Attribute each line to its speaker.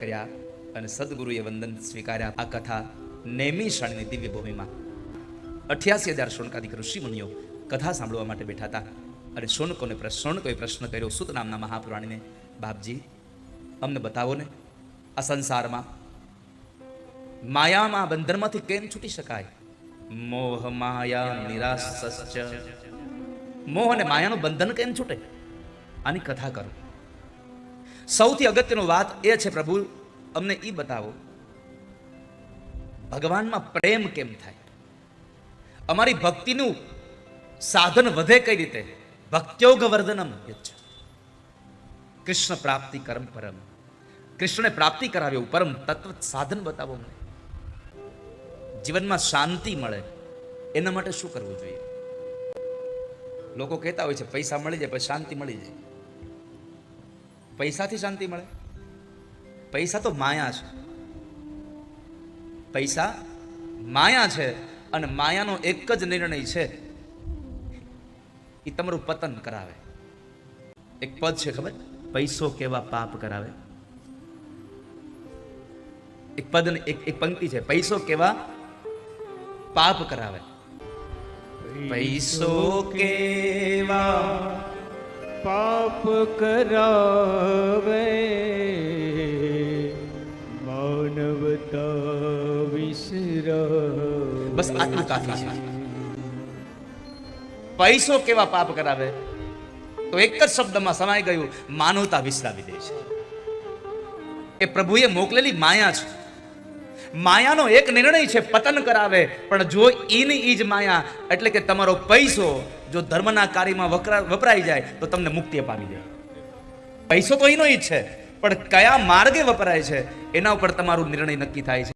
Speaker 1: કર્યા અને સદગુરુએ વંદન સ્વીકાર્યા. આ કથા નેમી ક્ષણની દિવ્ય ભૂમિમાં અઠ્યાસી હજાર શોણકાદિક ઋષિમુનિઓ કથા સાંભળવા માટે બેઠા હતા. અને શોનકોને પ્રશ્ન શોણકોએ પ્રશ્ન કર્યો, સુત નામના મહાપુરાણીને બાપજી, અમને બતાવો ને, આ સંસારમાં માયામાં બંધનમાંથી કેમ છૂટી શકાય? મોહ માયા નિરાશ મોહ અને માયાનું બંધન કેમ છૂટે? આની કથા કરો. સૌથી અગત્યનો વાત એ છે, પ્રભુ, અમને એ બતાવો, ભગવાનમાં પ્રેમ કેમ થાય? અમારી ભક્તિનું સાધન વધે કઈ રીતે? ભક્ત્યોગ વર્ધનમ. કૃષ્ણ પ્રાપ્તિ કરમ પરમ. કૃષ્ણને પ્રાપ્તિ કરાવ્યો પરમ તત્વ સાધન બતાવો અમને. જીવનમાં શાંતિ મળે, એના માટે શું કરવું જોઈએ? લોકો કહેતા હોય છે, પૈસા મળી જાય પછી શાંતિ મળી જાય. પૈસાથી શાંતિ મળે. પૈસા તો માયા છે. પૈસા માયા છે અને માયાનો એક જ નિર્ણય છે. એ તમારું પતન કરાવે. એક પદ છે ખબર? પૈસો કેવા પાપ કરાવે. એક પદ એક એક પંક્તિ છે. પૈસો કેવા પાપ કરાવે. પૈસો કેવા
Speaker 2: પાપ કરાવે. માનવતા વિસર
Speaker 1: બસ આટલું કાફી છે. પૈસો કેવા પાપ કરાવે? તો એક જ શબ્દમાં સમાઈ ગયું, માનવતા વિસરાવી દે છે. એ પ્રભુએ મોકલેલી માયા છે. માયાનો એક નિર્ણય છે, પતન કરાવે. પણ જો ઈન ઈજ માયા, એટલે કે તમારો પૈસો જો ધર્મના કાર્યમાં વપરાઈ જાય, તો તમને મુક્તિ અપાવી દે. પૈસો તો એનો ઈ જ છે, પણ કયા માર્ગે વપરાય છે, એના ઉપર તમારું નિર્ણય નક્કી થાય છે.